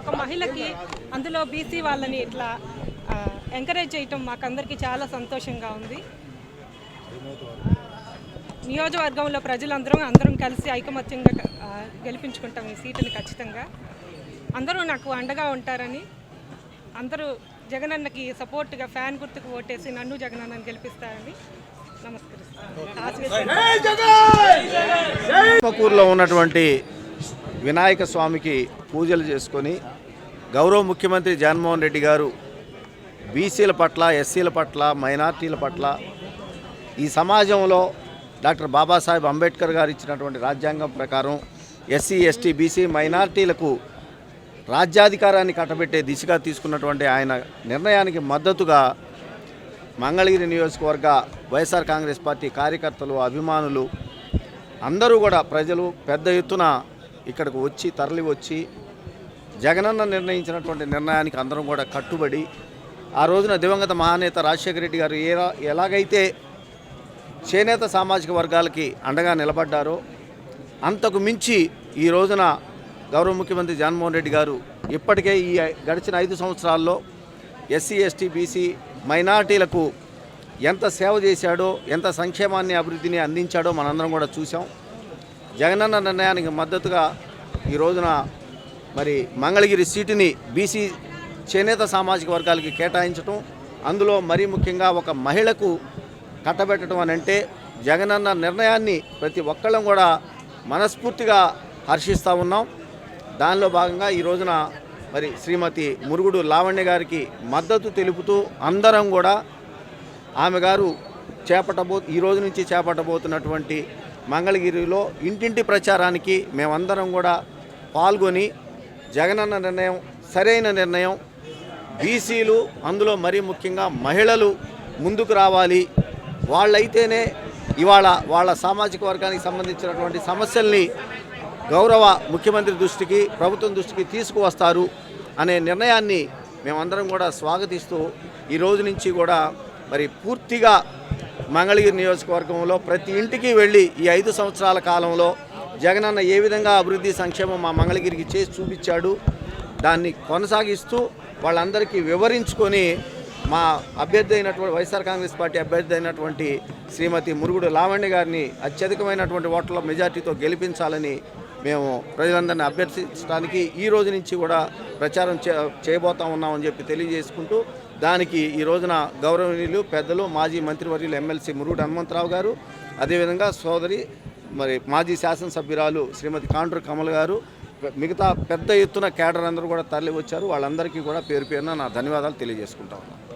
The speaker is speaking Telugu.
ఒక మహిళకి అందులో బీసీ వాళ్ళని ఇట్లా ఎంకరేజ్ చేయటం మాకందరికీ చాలా సంతోషంగా ఉంది. నియోజకవర్గంలో ప్రజలందరం అందరం కలిసి ఐకమత్యంగా గెలిపించుకుంటాం ఈ సీటుని ఖచ్చితంగా. అందరూ నాకు అండగా ఉంటారని అందరూ జగనన్నకి సపోర్ట్గా ఫ్యాన్ గుర్తుకు ఓటేసి నన్ను జగనన్నని గెలిపిస్తారని నమస్కరిస్తాను. ఆత్మకూరులో ఉన్నటువంటి వినాయక స్వామికి పూజలు చేసుకొని గౌరవ ముఖ్యమంత్రి జగన్మోహన్ రెడ్డి గారు బీసీల పట్ల ఎస్సీల పట్ల మైనార్టీల పట్ల ఈ సమాజంలో డాక్టర్ బాబాసాహెబ్ అంబేద్కర్ గారు ఇచ్చినటువంటి రాజ్యాంగం ప్రకారం ఎస్సీ ఎస్టీ బీసీ మైనార్టీలకు రాజ్యాధికారాన్ని కట్టబెట్టే దిశగా తీసుకున్నటువంటి ఆయన నిర్ణయానికి మద్దతుగా మంగళగిరి నియోజకవర్గ వైఎస్ఆర్ కాంగ్రెస్ పార్టీ కార్యకర్తలు అభిమానులు అందరూ కూడా ప్రజలు పెద్ద ఎత్తున ఇక్కడికి వచ్చి తరలి వచ్చి జగనన్న నిర్ణయించినటువంటి నిర్ణయానికి అందరం కూడా కట్టుబడి ఆ రోజున దివంగత మహానేత రాజశేఖర రెడ్డి గారు ఏ ఎలాగైతే చేనేత సామాజిక వర్గాలకి అండగా నిలబడ్డారో అంతకు మించి ఈ రోజున గౌరవ ముఖ్యమంత్రి జగన్మోహన్ రెడ్డి గారు ఇప్పటికే ఈ గడిచిన ఐదు సంవత్సరాల్లో ఎస్సీ ఎస్టీ బీసీ మైనార్టీలకు ఎంత సేవ చేశాడో ఎంత సంక్షేమాన్ని అభివృద్ధిని అందించాడో మనందరం కూడా చూసాం జగనన్న నిర్ణయానికి మద్దతుగా ఈ రోజున మరి మంగళగిరి సీటుని బీసీ చేనేత సామాజిక వర్గాలకి కేటాయించటం అందులో మరీ ముఖ్యంగా ఒక మహిళకు కట్టబెట్టడం అని అంటే జగనన్న నిర్ణయాన్ని ప్రతి ఒక్కళ్ళం కూడా మనస్ఫూర్తిగా హర్షిస్తూ ఉన్నాం. దానిలో భాగంగా ఈ రోజున మరి శ్రీమతి మురుగుడు లావణ్య గారికి మద్దతు తెలుపుతూ అందరం కూడా ఆమె గారు చేపట్టబో ఈ రోజు నుంచి చేపట్టబోతున్నటువంటి మంగళగిరిలో ఇంటింటి ప్రచారానికి మేమందరం కూడా పాల్గొని జగనన్న నిర్ణయం సరైన నిర్ణయం. బీసీలు అందులో మరీ ముఖ్యంగా మహిళలు ముందుకు రావాలి. వాళ్ళైతేనే ఇవాళ వాళ్ళ సామాజిక వర్గానికి సంబంధించినటువంటి సమస్యల్ని గౌరవ ముఖ్యమంత్రి దృష్టికి ప్రభుత్వం దృష్టికి తీసుకువస్తారు అనే నిర్ణయాన్ని మేమందరం కూడా స్వాగతిస్తూ ఈ రోజు నుంచి కూడా మరి పూర్తిగా మంగళగిరి నియోజకవర్గంలో ప్రతి ఇంటికి వెళ్ళి ఈ ఐదు సంవత్సరాల కాలంలో జగనన్న ఏ విధంగా అభివృద్ధి సంక్షేమం మా మంగళగిరికి చేసి చూపించాడు దాన్ని కొనసాగిస్తూ వాళ్ళందరికీ వివరించుకొని మా అభ్యర్థి అయినటువంటి వైఎస్ఆర్ కాంగ్రెస్ పార్టీ అభ్యర్థి అయినటువంటి శ్రీమతి మురుగుడు లావణ్య గారిని అత్యధికమైనటువంటి ఓట్ల మెజార్టీతో గెలిపించాలని మేము ప్రజలందరినీ అభ్యర్థించడానికి ఈ రోజు నుంచి కూడా ప్రచారం చే చేయబోతా ఉన్నామని చెప్పి తెలియజేసుకుంటూ దానికి ఈ రోజున గౌరవనీయులు పెద్దలు మాజీ మంత్రివర్యులు ఎమ్మెల్సీ మురుగుడు హనుమంతరావు గారు అదేవిధంగా సోదరి మరి మాజీ శాసనసభ్యురాలు శ్రీమతి కాండ్రు కమల్ గారు మిగతా పెద్ద ఎత్తున కేడర్ అందరూ కూడా తరలి వచ్చారు వాళ్ళందరికీ కూడా పేరు పేరున నా ధన్యవాదాలు తెలియజేసుకుంటా ఉన్నాను.